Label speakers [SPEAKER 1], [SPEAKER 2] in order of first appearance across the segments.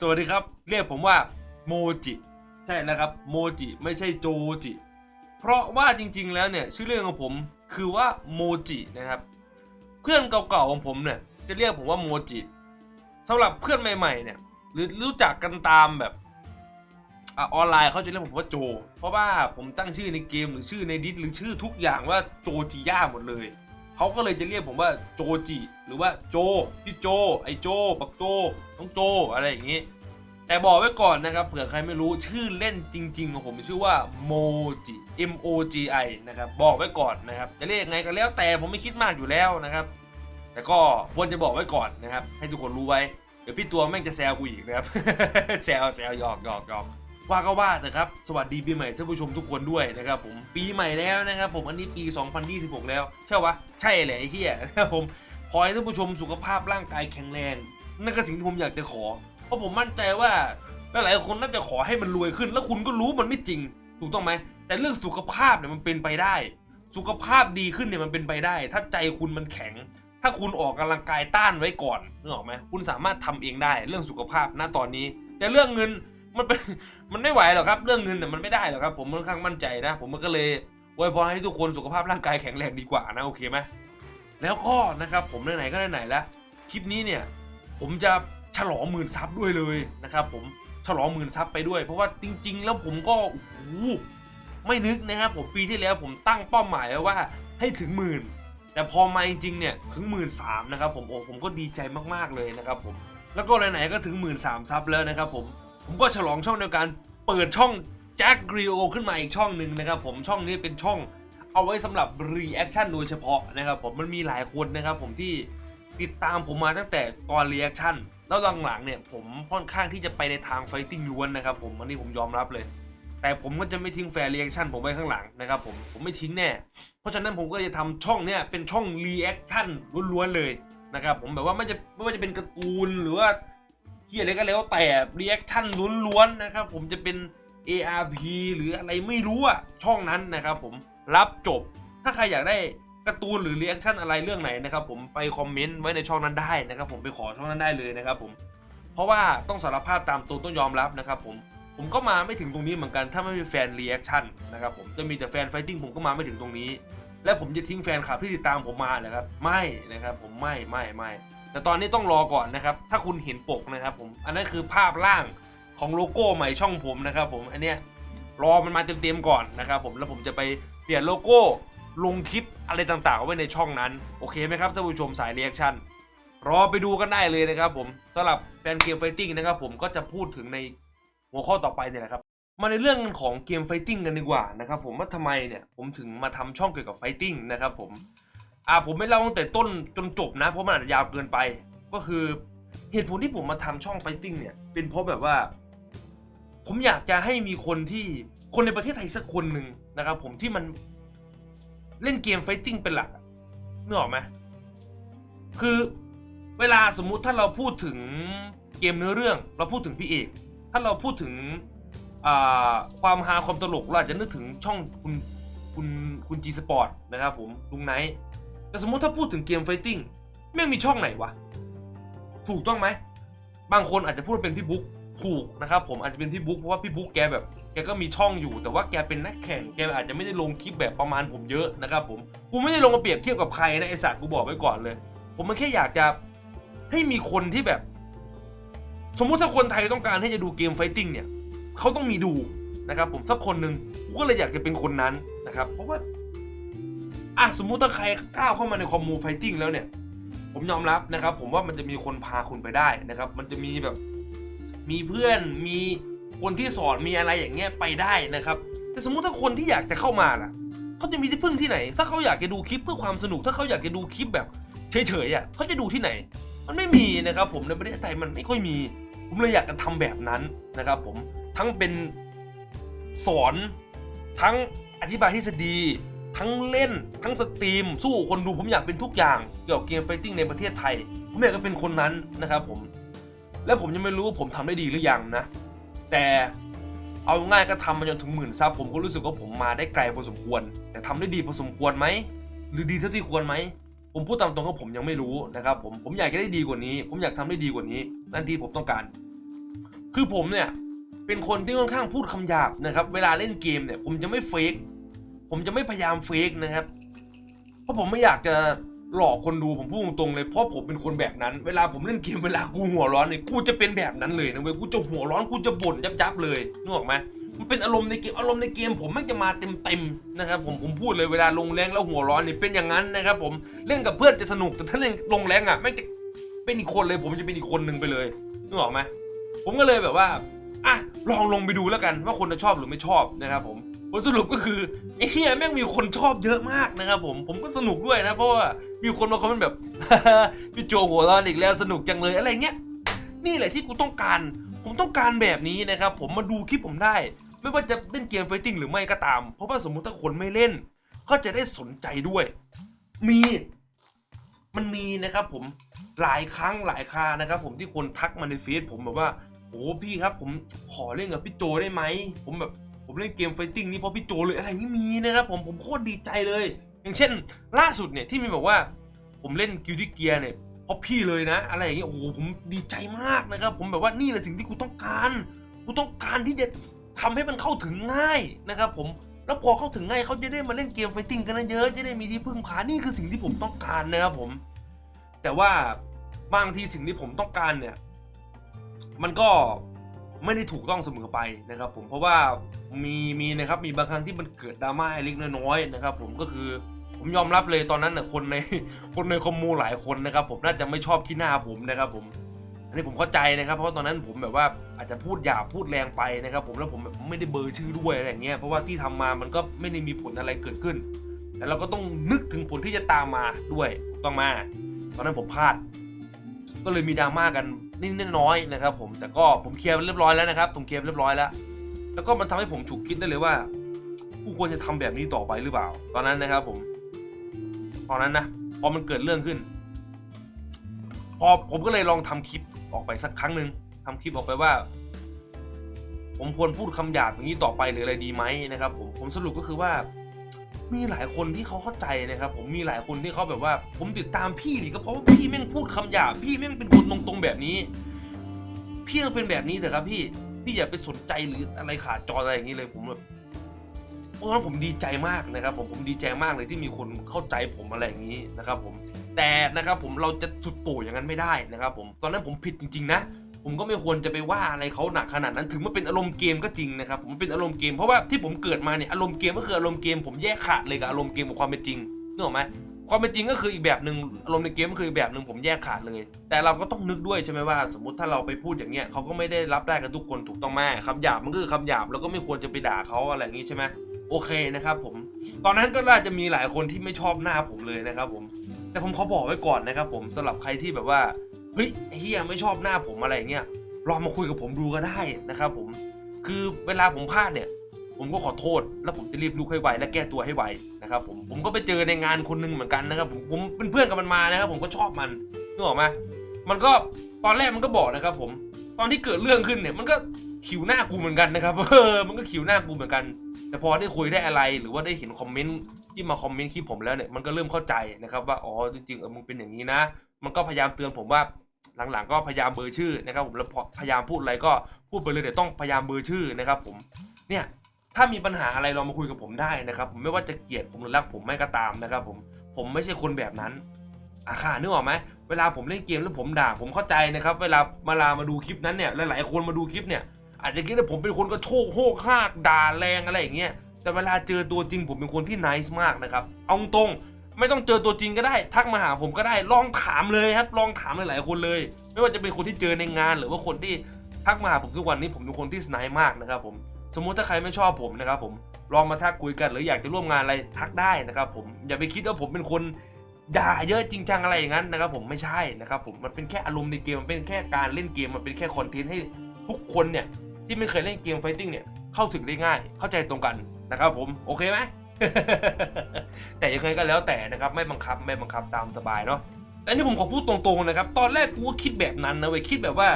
[SPEAKER 1] สวัสดีครับ เรียกผมว่าโมจิ ใช่แล้วครับโมจิไม่ใช่โจจิ เพราะว่าจริงๆแล้วเนี่ยชื่อเรื่องของผมคือว่าโมจินะครับ เพื่อนเก่าๆของผมเนี่ยจะเรียกผมว่าโมจิสำหรับเพื่อนใหม่ๆเนี่ย หรือรู้จักกันตามแบบอออนไลน์เขาจะเรียกผมว่าโจ เพราะว่าผมตั้งชื่อในเกมหรือชื่อในดิสหรือชื่อทุกอย่างว่าโจจิย่าหมดเลย เขาก็เลยจะเรียกผมว่าโจจิ หรือว่าโจพี่โจ ไอโจปักโจน้องโจอะไรอย่างนี้ แต่บอกไว้ก่อนนะครับเผื่อใครไม่รู้ชื่อเล่นจริง ๆ ของผมชื่อว่าโมจิ M O G I นะครับบอกไว้ก่อนนะครับ จะเรียกไงก็แล้วแต่ผมไม่คิดมากอยู่แล้วนะครับ แต่ก็ควรจะบอกไว้ก่อนนะครับ ให้ทุกคนรู้ไว้เดี๋ยวพี่ตัวแม่งจะแซวกูอีกนะครับแซวแซวหยอกหยอกหยอก ว่าก็ว่าเถอะครับ สวัสดีปีใหม่ท่านผู้ชมทุกคนด้วยนะครับผมปีใหม่แล้วนะครับผมอันนี้ปี 2026 แล้ว ใช่วะใช่แหละไอ้เหี้ยนะครับผมขอให้ท่านผู้ชมสุขภาพร่างกายแข็งแรงนั่นก็สิ่งที่ผมอยากจะขอ เพราะผมมั่นใจว่าหลายๆคนน่าจะขอให้มันรวยขึ้น แล้วคุณก็รู้มันไม่จริง ถูกต้องไหมแต่เรื่องสุขภาพเนี่ยมันเป็นไปได้ สุขภาพดีขึ้นเนี่ยมันเป็นไปได้ ถ้าใจคุณมันแข็ง ถ้าคุณออกกำลังกายต้านไว้ก่อนนึกออกไหมคุณสามารถทำเองได้ เรื่องสุขภาพณตอนนี้ แต่เรื่องเงินมันเป็นมันไม่ไหวหรอกครับ เรื่องเงินเนี่ยมันไม่ได้หรอกครับ ผมค่อนข้างมั่นใจนะ ผมก็เลยอวยพรให้ทุกคนสุขภาพร่างกายแข็งแรงดีกว่านะโอเคไหมแล้วก็นะครับผมไหนๆก็ไหนๆแล้วคลิปนี้เนี่ยผมจะฉลองหมื่นซับด้วยเลยนะครับผมฉลองหมื่นซับไปด้วย เพราะว่าจริง ๆ แล้วผมก็โอ้โหไม่นึกนะครับผมปีที่แล้วผมตั้งเป้าหมายไว้ว่าให้ถึงหมื่นแต่พอมาจริงๆเนี่ยถึงหมื่นสามนะครับผมโอ้ผมก็ดีใจมากๆเลยนะครับผมแล้วก็ไหนๆก็ถึงหมื่นสามซับแล้วนะครับผม ผมก็ฉลองช่องเดียวกันเปิดช่องแจ็คกริโอขึ้นมาอีกช่องหนึ่งนะครับผมช่องนี้เป็นช่องเอาไว้สำหรับรีแอคชั่นโดยเฉพาะนะครับผมมันมีหลายคนนะครับผมที่ติดตามผมมาตั้งแต่ตอนรีแอคชั่นแล้วหลังๆเนี่ยผมค่อนข้างที่จะไปในทางไฟติ้งล้วนนะครับผมอันนี้ผมยอมรับเลย แต่ผมก็จะไม่ทิ้งแฟร์รีแอคชั่นผมไว้ข้างหลังนะครับผมผมไม่ทิ้งแน่เพราะฉะนั้นผมก็จะทำช่องเนี่ยเป็นช่องรีแอคชั่นล้วนๆเลยนะครับผมแบบว่าไม่จะไม่ว่าจะเป็นการ์ตูนหรือว่า เฮียอะไรก็แล้วแต่เรีแอคชั่นล้วนๆนะครับผมจะเป็น ARP หรืออะไรไม่รู้อะช่องนั้นนะครับผมรับจบถ้าใครอยากได้การ์ตูนหรือเรีแอคชั่นอะไรเรื่องไหนนะครับผมไปคอมเมนต์ไว้ในช่องนั้นได้นะครับผมไปขอช่องนั้นได้เลยนะครับผมเพราะว่าต้องสารภาพตามตัวต้องยอมรับนะครับผมผมก็มาไม่ถึงตรงนี้เหมือนกันถ้าไม่มีแฟนรีแอคชั่นนะครับผมจะมีแต่แฟนไฟติ้งผมก็มาไม่ถึงตรงนี้ และผมจะทิ้งแฟนคลับที่ติดตามผมมาเหรอครับไม่นะครับผมไม่ไม่ไม่ แต่ตอนนี้ต้องรอก่อนนะครับ ถ้าคุณเห็นปกนะครับผม อันนั้นคือภาพล่างของโลโก้ใหม่ช่องผมนะครับผม อันเนี้ยรอมันมาเต็มๆก่อนนะครับผม แล้วผมจะไปเปลี่ยนโลโก้ลงคลิปอะไรต่างๆไว้ในช่องนั้น โอเคไหมครับท่านผู้ชมสายเรีแอคชั่น รอไปดูกันได้เลยนะครับผมสำหรับแฟนเกมไฟติ้งนะครับผมก็จะพูดถึงในหัวข้อต่อไปเนี่ยแหละครับ มาในเรื่องของเกมไฟติ้งกันดีกว่านะครับผมว่าทำไมเนี่ยผมถึงมาทำช่องเกี่ยวกับไฟติ้งนะครับผม อ่าผมไม่เล่าตั้งแต่ต้นจนจบนะ เพราะมันอาจจะยาวเกินไป ก็คือเหตุผลที่ผมมาทำช่องไฟติ้งเนี่ย เป็นเพราะแบบว่า ผมอยากจะให้มีคนที่คนในประเทศไทยสักคนหนึ่งนะครับ ผมที่มันเล่นเกมไฟติ้งเป็นหลักนึกออกไหมคือเวลาสมมุติถ้าเราพูดถึงเกมเนื้อเรื่อง เราพูดถึงพี่เอก ถ้าเราพูดถึงความฮาความตลกเราอาจจะนึกถึงช่องคุณคุณคุณจีสปอร์ตนะครับผมลุงไนท์ แต่สมมติถ้าพูดถึงเกมไฟติ้งแม่งมีช่องไหนวะ ถูกต้องไหม บางคนอาจจะพูดเป็นพี่บุ๊กถูกนะครับผมอาจจะเป็นพี่บุ๊กเพราะว่าพี่บุ๊กแกแบบแกก็มีช่องอยู่ แต่ว่าแกเป็นนักแข่งแกอาจจะไม่ได้ลงคลิปแบบประมาณผมเยอะนะครับผมกูไม่ได้ลงมาเปรียบเทียบกับใครนะไอสัตว์กูบอกไว้ก่อนเลย ผมมันแค่อยากจะให้มีคนที่แบบ สมมุติถ้าคนไทยต้องการให้จะดูเกมไฟติ้งเนี่ยเขาต้องมีดูนะครับผมสักคนหนึ่งกูก็เลยอยากจะเป็นคนนั้นนะครับเพราะว่า อะสมมุติถ้าใครก้าวเข้ามาในคอมมูไฟติ้งแล้วเนี่ย ผมยอมรับนะครับ ผมว่ามันจะมีคนพาคุณไปได้นะครับ มันจะมีแบบมีเพื่อนมีคนที่สอนมีอะไรอย่างเงี้ยไปได้นะครับ แต่สมมุติถ้าคนที่อยากจะเข้ามาล่ะเขาจะมีที่พึ่งที่ไหน ถ้าเขาอยากจะดูคลิปเพื่อความสนุก ถ้าเขาอยากจะดูคลิปแบบเฉยๆอะเขาจะดูที่ไหน มันไม่มีนะครับ ผมในประเทศไทยมันไม่ค่อยมี ผมเลยอยากจะทำแบบนั้นนะครับ ผมทั้งเป็นสอนทั้งอธิบายทฤษฎี ทั้งเล่น ทั้งสตรีม สู้คนดูผมอยากเป็นทุกอย่าง เกี่ยวกับเกมไฟติ้งในประเทศไทย ผมอยากจะเป็นคนนั้นนะครับผม และผมยังไม่รู้ว่าผมทำได้ดีหรือยังนะ แต่เอาง่ายก็ทำมาจนถึงหมื่นซับผมก็รู้สึกว่าผมมาได้ไกลพอสมควร แต่ทำได้ดีพอสมควรไหมหรือดีเท่าที่ควรไหมผมพูดตามตรงว่าผมยังไม่รู้นะครับผมผมอยากจะได้ดีกว่านี้ ผมอยากทำได้ดีกว่านี้ นั่นที่ผมต้องการ คือผมเนี่ยเป็นคนที่ค่อนข้างพูดคำหยาบนะครับ เวลาเล่นเกมเนี่ยผมจะไม่เฟก ผมจะไม่พยายามเฟกนะครับ เพราะผมไม่อยากจะหลอกคนดูผมพูดตรงๆเลยเพราะผมเป็นคนแบบนั้น เวลาผมเล่นเกมเวลากูหัวร้อนเนี่ยกูจะเป็นแบบนั้นเลยนะเว้ยกูจะหัวร้อนกูจะบ่นยับๆเลยนึกออกไหมมันเป็นอารมณ์ในเกมอารมณ์ในเกมผมไม่งจะมาเต็มๆนะครับผมผมพูดเลยเวลาลงแรงแล้วหัวร้อนเนี่ยเป็นอย่างนั้นนะครับผมเล่นกับเพื่อนจะสนุกแต่ถ้าเล่นลงแรงอะแม่จะเป็นอีกคนเลย ผมจะเป็นอีกคนหนึ่งไปเลยนึกออกไหมผมก็เลยแบบว่าอะลองลงไปดูแล้วกันว่าคนจะชอบหรือไม่ชอบนะครับผม ผลสรุปก็คือไอ้เหี้ยแม่งมีคนชอบเยอะมากนะครับผมผมก็สนุกด้วยนะเพราะว่ามีคนมาคอมเมนต์แบบ พี่โจหัวร้อนอีกแล้วสนุกจังเลยอะไรเงี้ยนี่แหละที่กูต้องการ ผมต้องการแบบนี้นะครับผมมาดูคลิปผมได้ ไม่ว่าจะเล่นเกมไฟติ้งหรือไม่ก็ตาม เพราะว่าสมมุติถ้าคนไม่เล่น ก็จะได้สนใจด้วย มีมันมีนะครับผมหลายครั้งหลายครานะครับ ผมที่คนทักมาในเฟซผมแบบว่าโอ้พี่ครับ ผมขอเล่นกับพี่โจได้ไหมผมแบบ ผมเล่นเกมไฟติ้งนี่เพราะพี่โจเลยอะไรนี่มีนะครับผมผมโคตรดีใจเลย อย่างเช่น ล่าสุดเนี่ยที่มีบอกว่า ผมเล่นกิลดี้เกียร์เนี่ยเพราะพี่เลยนะ อะไรอย่างเงี้ยโอ้โหผมดีใจมากนะครับ ผมแบบว่านี่แหละสิ่งที่กูต้องการกูต้องการที่จะทำให้มันเข้าถึงง่ายนะครับ ผมแล้วพอเข้าถึงง่ายเขาจะได้มาเล่นเกมไฟติ้งกันเยอะจะได้มีที่พึ่งพานี่คือสิ่งที่ผมต้องการนะครับผม แต่ว่าบางทีสิ่งที่ผมต้องการเนี่ย มันก็ไม่ได้ถูกต้องเสมอไปนะครับ ผมเพราะว่า มีมีนะครับมีบางครั้งที่มันเกิดดราม่าเล็กน้อยๆนะครับ ผมก็คือผมยอมรับเลยตอนนั้นน่ะคนในคนในคอมมูหลายคนนะครับ ผมน่าจะไม่ชอบขี้หน้าผมนะครับ ผม อันนี้ผมเข้าใจนะครับ เพราะตอนนั้นผมแบบว่าอาจจะพูดหยาบพูดแรงไปนะครับ ผมแล้วผมแบบไม่ได้เบอร์ชื่อด้วยอะไรอย่างเงี้ยเพราะว่าที่ทำมามันก็ไม่ได้มีผลอะไรเกิดขึ้นแต่เราก็ต้องนึกถึงผลที่จะตามมาด้วยต้องมาตอนนั้นผมพลาด ก็เลยมีดราม่ากันนิดน้อยนะครับ ผมแต่ก็ผมเคลียร์เรียบร้อยแล้วนะครับผมเคลียร์เรียบร้อยแล้ว แล้วก็มันทำให้ผมฉุกคิดได้เลยว่ากูควรจะทำแบบนี้ต่อไปหรือเปล่า ตอนนั้นนะครับผม ตอนนั้นนะพอมันเกิดเรื่องขึ้น พอผมก็เลยลองทำคลิปออกไปสักครั้งหนึ่งทำคลิปออกไปว่า ผมควรพูดคำหยาบอย่างนี้ต่อไปหรืออะไรดีไหมนะครับ ผมผมสรุปก็คือว่า มีหลายคนที่เขาเข้าใจนะครับ ผมมีหลายคนที่เขาแบบว่า ผมติดตามพี่นี่ก็เพราะว่าพี่แม่งพูดคำหยาบพี่แม่งเป็นคนตรงๆแบบนี้พี่ต้องเป็นแบบนี้เถอะครับพี่ พี่อย่าไปสนใจหรืออะไรขาดจออะไรอย่างนี้เลยผมแบบเพราะฉะนั้นผมดีใจมากนะครับ ผมผมดีใจมากเลยที่มีคนเข้าใจผมอะไรอย่างนี้นะครับ ผมแต่นะครับผมเราจะสุดโต่งอย่างนั้นไม่ได้นะครับ ผมตอนนั้นผมผิดจริง ๆ นะ ผมก็ไม่ควรจะไปว่าอะไรเขาหนักขนาดนั้น ถึงมันเป็นอารมณ์เกมก็จริงนะครับผมเป็นอารมณ์เกมเพราะว่าที่ผมเกิดมาเนี่ยอารมณ์เกมก็คืออารมณ์เกมผมแยกขาดเลยกับอารมณ์เกมกับความเป็นจริงนึกออกไหม ความเป็นจริงก็คืออีกแบบหนึ่งอารมณ์ในเกมก็คืออีกแบบหนึ่งผมแยกขาดเลย แต่เราก็ต้องนึกด้วยใช่ไหมว่า สมมติถ้าเราไปพูดอย่างเงี้ยเขาก็ไม่ได้รับได้กันทุกคนถูกต้องไหมคำหยาบมันก็คือคำหยาบแล้วก็ไม่ควรจะไปด่าเขาอะไรอย่างงี้ใช่ไหมโอเคนะครับผม ตอนนั้นก็น่าจะมีหลายคนที่ไม่ชอบหน้าผมเลยนะครับผม แต่ผมขอบอกไว้ก่อนนะครับผมสำหรับใครที่แบบว่าเฮ้ยเฮียไม่ชอบหน้าผมอะไรอย่างเงี้ยลองมาคุยกับผมดูก็ได้นะครับผม คือเวลาผมพลาดเนี่ย ผมก็ขอโทษ แล้วผมจะรีบลุกให้ไวและแก้ตัวให้ไวนะครับผมผมก็ไปเจอในงานคนหนึงเหมือนกันนะครับผมผมเป็นเพื่อนกับมันมานะครับ ผมก็ชอบมันนึกออกไหมมันก็ตอนแรกมันก็บอกนะครับผมตอนที่เกิดเรื่องขึ้นเนี่ยมันก็ขิวหน้ากูเหมือนกันนะครับเออมันก็ขิวหน้ากูเหมือนกัน แต่พอได้คุยได้อะไรหรือว่าได้เห็นคอมเมนต์ที่มาคอมเมนต์คลิปผมแล้วเนี่ยมันก็เริ่มเข้าใจนะครับว่าอ๋อจริงๆเออมึงเป็นอย่างนี้นะ มันก็พยายามเตือนผมว่าหลังๆ ก็พยายามเบอร์ชื่อนะครับผมแล้วพอพยายามพูดอะไรก็พูดไปเลยเดี๋ยวต้องพยายามเบอร์ชื่อนะครับ ผมเนี่ย ถ้ามีปัญหาอะไรลองมาคุยกับผมได้นะครับ ผมไม่ว่าจะเกลียดผมหรือรักผมไม่ก็ตามนะครับ ผมผมไม่ใช่คนแบบนั้นอาค่ะนึกออกไหมเวลาผมเล่นเกมแล้วผมด่าผมเข้าใจนะครับ เวลามาลามาดูคลิปนั้นเนี่ยหลายๆคนมาดูคลิปเนี่ย อาจจะคิดว่าผมเป็นคนก็โชกโหกหากด่าแรงอะไรอย่างเงี้ยแต่เวลาเจอตัวจริงผมเป็นคนที่นิสมากนะครับเอาตรงไม่ต้องเจอตัวจริงก็ได้ ทักมาหาผมก็ได้ลองถามเลยครับ ลองถามหลายๆคนเลย ไม่ว่าจะเป็นคนที่เจอในงาน หรือว่าคนที่ทักมาหาผมทุกวันนี้ผมเป็นคนที่สไนมากนะครับผม สมมุติถ้าใครไม่ชอบผมนะครับผมลองมาทักคุยกันหรืออยากจะร่วมงานอะไรทักได้นะครับผมอย่าไปคิดว่าผมเป็นคนด่าเยอะจริงจังอะไรอย่างนั้นนะครับผมไม่ใช่นะครับผมมันเป็นแค่อารมณ์ในเกมมันเป็นแค่การเล่นเกมมันเป็นแค่คอนเทนต์ให้ทุกคนเนี่ยที่ไม่เคยเล่นเกมไฟติ้งเนี่ยเข้าถึงได้ง่ายเข้าใจตรงกันนะครับผมโอเคไหมแต่ยังไงก็แล้วแต่นะครับไม่บังคับไม่บังคับตามสบายเนาะแต่นี่ผมขอพูดตรงๆนะครับ ตอนแรกกูก็คิดแบบนั้นนะเว้ยคิดแบบว่า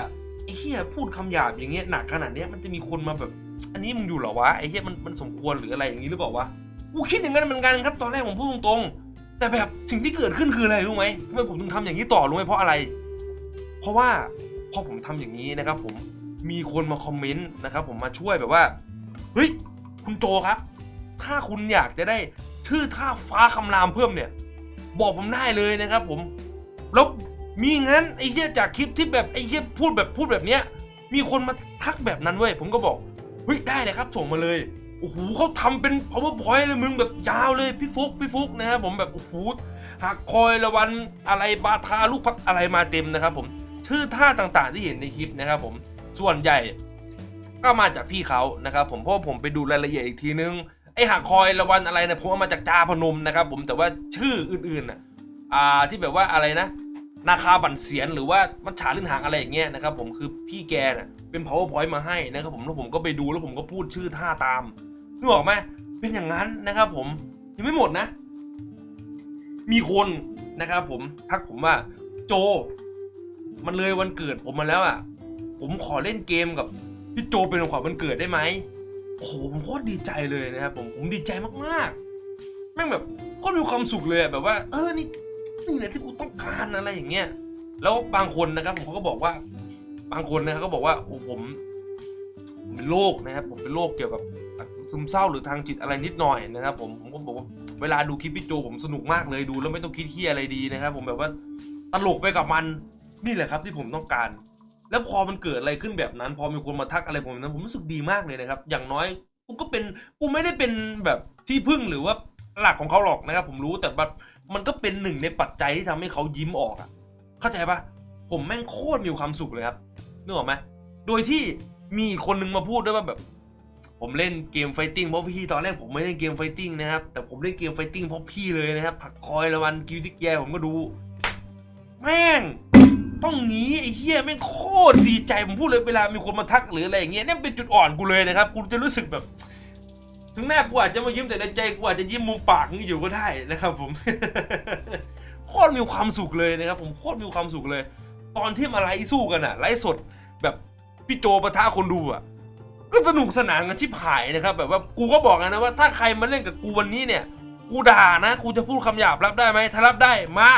[SPEAKER 1] ไอ้เหี้ยพูดคำหยาบอย่างเงี้ยหนักขนาดเนี้ยมันจะมีคนมาแบบ อันนี้มึงอยู่เหรอวะไอ้เหี้ยมันมันสมควรหรืออะไรอย่างนี้หรือเปล่าวะกูคิดอย่างนั้นเหมือนกันครับตอนแรกผมพูดตรงๆแต่แบบสิ่งที่เกิดขึ้นคืออะไรรู้ไหมทำไมผมถึงทำอย่างนี้ต่อรู้ไหมเพราะอะไร เพราะว่าพอผมทำอย่างนี้นะครับ ผมมีคนมาคอมเมนต์นะครับ ผมมาช่วยแบบว่าเฮ้ยคุณโจครับ ถ้าคุณอยากจะได้ชื่อท่าฟ้าคำรามเพิ่มเนี่ย บอกผมได้เลยนะครับ ผมแล้วมีงั้นไอ้เหี้ยจากคลิปที่แบบไอ้เหี้ยพูดแบบพูดแบบเนี้ยมีคนมาทักแบบนั้นเว้ยผมก็บอก เฮ้ยได้เลยครับส่งมาเลยโอ้โหเขาทำเป็น powerpoint เลยมึงแบบยาวเลยพี่ฟุกพี่ฟุกนะครับผมแบบโอ้โหหักคอยละวันอะไรบาทาลูกพักอะไรมาเต็มนะครับผมชื่อท่าต่างๆที่เห็นในคลิปนะครับผมส่วนใหญ่ก็มาจากพี่เขานะครับผมเพราะผมไปดูรายละเอียดอีกทีนึงไอ้หักคอยละวันอะไรเนี่ยผมเอามาจากจาพนมนะครับผมแต่ว่าชื่ออื่นๆน่ะอ่าที่แบบว่าอะไรนะ นาคาบันเสียนหรือว่ามัจฉาลื่นหางอะไรอย่างเงี้ยนะครับผมคือพี่แกน่ะเป็น powerpoint มาให้นะครับผมแล้วผมก็ไปดูแล้วผมก็พูดชื่อท่าตามนึกออกไหมเป็นอย่างนั้นนะครับผมยังไม่หมดนะ มีคนนะครับผมทักผมว่าโจ มันเลยวันเกิดผมมาแล้วอะ ผมขอเล่นเกมกับพี่โจเป็นของขวัญวันเกิดได้ไหมโอ้โหผมโคตรดีใจเลยนะครับผมผมดีใจมากๆแม่งแบบโคตรมีความสุขเลยแบบว่า เออนี่ นี่แหละที่กูต้องการอะไรอย่างเงี้ยแล้วบางคนนะครับผมเขาก็บอกว่า บางคนนะครับก็บอกว่าโอ้ผมผมเป็นโรคนะครับผมเป็นโรคเกี่ยวกับซึมเศร้าหรือทางจิตอะไรนิดหน่อยนะครับ ผมผมก็บอกว่าเวลาดูคลิปพี่โจผมสนุกมากเลยดู แล้วไม่ต้องคิดเที่ยอะไรดีนะครับ ผมแบบว่าตลกไปกับมันนี่แหละครับที่ผมต้องการ แล้วพอมันเกิดอะไรขึ้นแบบนั้น พอมีคนมาทักอะไรผมนั้นผมรู้สึกดีมากเลยนะครับ อย่างน้อยกูก็เป็นกูไม่ได้เป็นแบบที่พึ่งหรือว่าหลักของเขาหรอกนะครับ ผมรู้แต่แบบ มันก็เป็นหนึ่งในปัจจัยที่ทำให้เขายิ้มออกอะเข้าใจปะผมแม่งโคตรมีความสุขเลยครับนึกออกไหมโดยที่มีคนนึงมาพูดด้วยว่าแบบ ผมเล่นเกมไฟติ้งเพราะพี่ตอนแรกผมไม่เล่นเกมไฟติ้งนะครับ แต่ผมเล่นเกมไฟติ้งเพราะพี่เลยนะครับ ผักคอยละวันกิวติกแยผมก็ดู แม่งต้องงี้ไอ้เหี้ยแม่งโคตรดีใจผมพูดเลยเวลามีคนมาทักหรืออะไรอย่างเงี้ยนี่เป็นจุดอ่อนกูเลยนะครับกูจะรู้สึกแบบ ถึงแม้กูอาจจะมายิ้มแต่ในใจกูอาจจะยิ้มมุมปากนี่อยู่ก็ได้นะครับผม โคตรมีความสุขเลยนะครับผมโคตรมีความสุขเลย ตอนที่มาไลฟ์สู้กันอะไลฟ์สดแบบพี่โจปะทะคนดูอะก็สนุกสนานกันชิบหายนะครับ แบบว่ากูก็บอกนะว่าถ้าใครมาเล่นกับกูวันนี้เนี่ย กูด่านะ กูจะพูดคำหยาบรับได้ไหมถ้ารับได้มา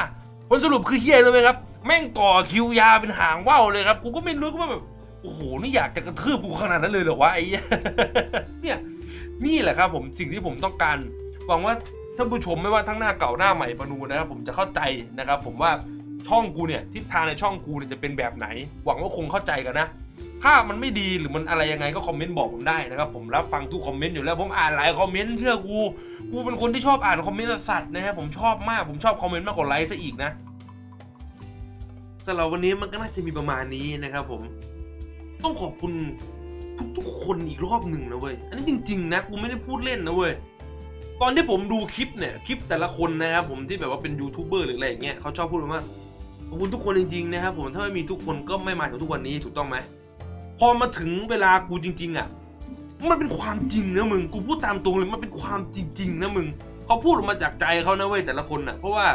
[SPEAKER 1] ผลสรุปคือเฮียเลยไหมครับ แม่งต่อคิวยาเป็นหางว่าวเลยครับ กูก็ไม่รู้ว่าแบบโอ้โหนี่อยากจะกระทืบกูขนาดนั้นเลยเหรอวะไอ้เนี่ย นี่แหละครับผมสิ่งที่ผมต้องการหวังว่าท่านผู้ชมไม่ว่าทั้งหน้าเก่าหน้าใหม่ปนูนะครับผมจะเข้าใจนะครับ ผมว่าช่องกูเนี่ยทิศทางในช่องกูเนี่ยจะเป็นแบบไหน หวังว่าคงเข้าใจกันนะ ถ้ามันไม่ดีหรือมันอะไรยังไงก็คอมเมนต์บอกผมได้นะครับผมรับฟังทุกคอมเมนต์อยู่แล้วผมอ่านหลายคอมเมนต์เชื่อกูกูเป็นคนที่ชอบอ่านคอมเมนต์สัตว์นะครับผมชอบมากผมชอบคอมเมนต์มากกว่าไลค์ซะอีกนะสำหรับวันนี้มันก็น่าจะมีประมาณนี้นะครับผม ต้องขอบคุณ ทุกคนอีกรอบหนึ่งนะเว้ย อันนี้จริง ๆ นะกูไม่ได้พูดเล่นนะเว้ย ตอนที่ผมดูคลิปเนี่ยคลิปแต่ละคนนะครับผมที่แบบว่าเป็นยูทูบเบอร์หรืออะไรอย่างเงี้ยเขาชอบพูดว่าขอบคุณทุกคนจริงๆนะครับผมถ้าไม่มีทุกคนก็ไม่มาถึงทุกวันนี้ถูกต้องไหมพอมาถึงเวลากูจริง ๆ อะ มันเป็นความจริงนะมึงกูพูดตามตรงเลยมันเป็นความจริง ๆ นะมึงเขาพูดออกมาจากใจเขานะเว้ยแต่ละคนอะ เพราะว่า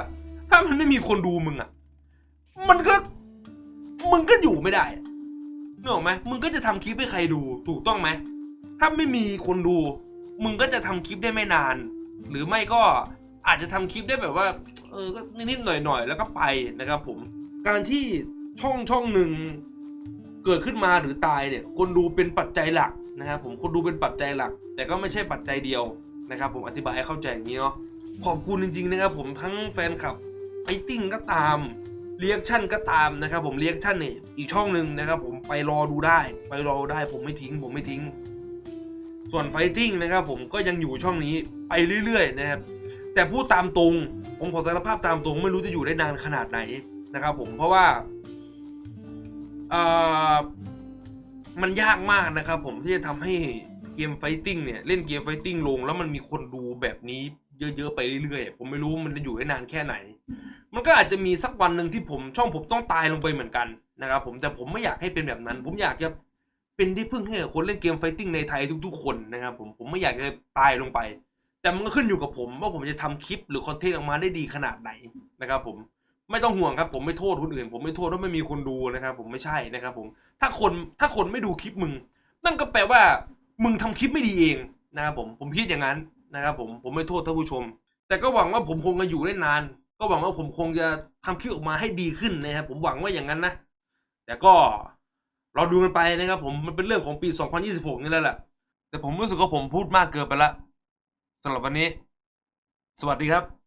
[SPEAKER 1] ถ้ามันไม่มีคนดูมึงอะ มันก็มึงก็อยู่ไม่ได้ นึกออกไหมมึงก็จะทำคลิปให้ใครดูถูกต้องไหมถ้าไม่มีคนดู มึงก็จะทำคลิปได้ไม่นาน หรือไม่ก็อาจจะทำคลิปได้แบบว่า เออก็นิดๆหน่อยๆแล้วก็ไปนะครับผม การที่ช่องช่องหนึ่งเกิดขึ้นมาหรือตายเนี่ย คนดูเป็นปัจจัยหลักนะครับผมคนดูเป็นปัจจัยหลัก แต่ก็ไม่ใช่ปัจจัยเดียวนะครับ ผมอธิบายให้เข้าใจอย่างนี้เนาะขอบคุณจริง ๆ นะครับผมทั้งแฟนคลับไอติ้งก็ตาม เรียกชั่นก็ตามนะครับผมเรียกชั่นเนี่ยอีกช่องหนึ่งนะครับผมไปรอดูได้ ไปรอได้ผมไม่ทิ้ง ผมไม่ทิ้ง ส่วนไฟติ้งนะครับผมก็ยังอยู่ช่องนี้ไปเรื่อยๆนะครับแต่พูดตามตรง ผมขอสารภาพตามตรงไม่รู้จะอยู่ได้นานขนาดไหนนะครับผมเพราะว่ามันยากมากนะครับผมที่จะทำให้เกมไฟติ้งเนี่ย เล่นเกมไฟติ้งลงแล้วมันมีคนดูแบบนี้ เยอะๆไปเรื่อยๆผมไม่รู้มันจะอยู่ได้นานแค่ไหน มันก็อาจจะมีสักวันหนึ่งที่ผมช่องผมต้องตายลงไปเหมือนกันนะครับผมแต่ผมไม่อยากให้เป็นแบบนั้น ผมอยากจะเป็นที่พึ่งให้กับคนเล่นเกมไฟติ้งในไทยทุกๆคนนะครับผมผมไม่อยากจะตายลงไป แต่มันก็ขึ้นอยู่กับผม ว่าผมจะทำคลิปหรือคอนเทนต์ออกมาได้ดีขนาดไหนนะครับผมไม่ต้องห่วงครับ ผมไม่โทษคนอื่น ผมไม่โทษว่าไม่มีคนดูนะครับ ผมไม่ใช่นะครับ ผมถ้าคนถ้าคนไม่ดูคลิปมึง นั่นก็แปลว่ามึงทำคลิปไม่ดีเองนะครับผมผมคิดอย่างนั้น นะครับผมผมไม่โทษท่านผู้ชม แต่ก็หวังว่าผมคงจะอยู่ได้นาน ก็หวังว่าผมคงจะทำคลิปออกมาให้ดีขึ้นนะครับผมหวังว่าอย่างนั้นนะแต่ก็เราดูกันไปนะครับผมมันเป็นเรื่องของปี 2026 นี่แหละแหละแต่ผมรู้สึกว่าผมพูดมากเกินไปละสำหรับวันนี้ สวัสดีครับ